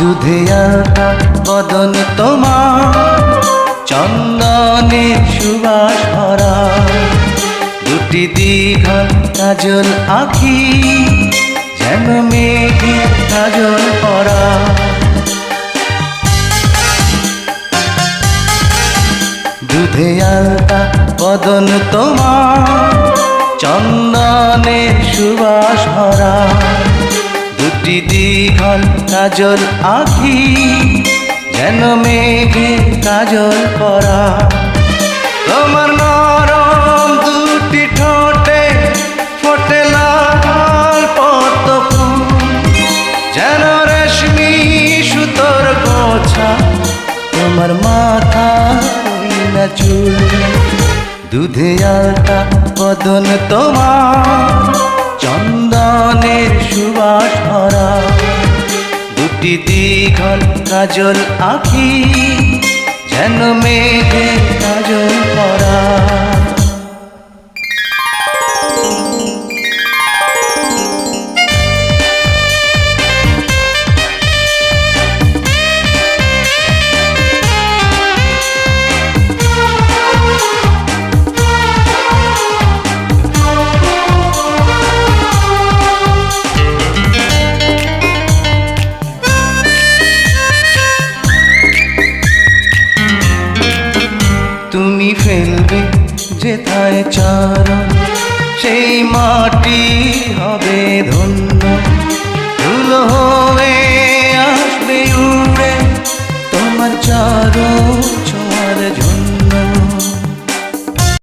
দুধে আলতা বদন তোমার। চন্দনে সুবাস ভরা। দুটি দীঘল কাজল আখি যেন মেঘে কাজল পরা দুধে আলতা বদন তোমার। চন্দনে সুবাস ভরা। দুটি কাজল আখি যেন মেঘে কাজল পরা তোমার নরম দুটি ঠোঁটে ফোটে লাল পদ্ম ফুল যেন রেশমি সুতোর গোছা, তোমার মাথা না চুল। দুধে আলতা বদন তোমার চন্দনের সুবাস ভরা। দুটি দীঘল কাজল আখি ফেলবে যেথায় চারণ সেই মাটি হবে ধন্য। ধুলো হয়ে আসবে উড়ে তোমার চারণ ছোঁয়ার ঝুন্য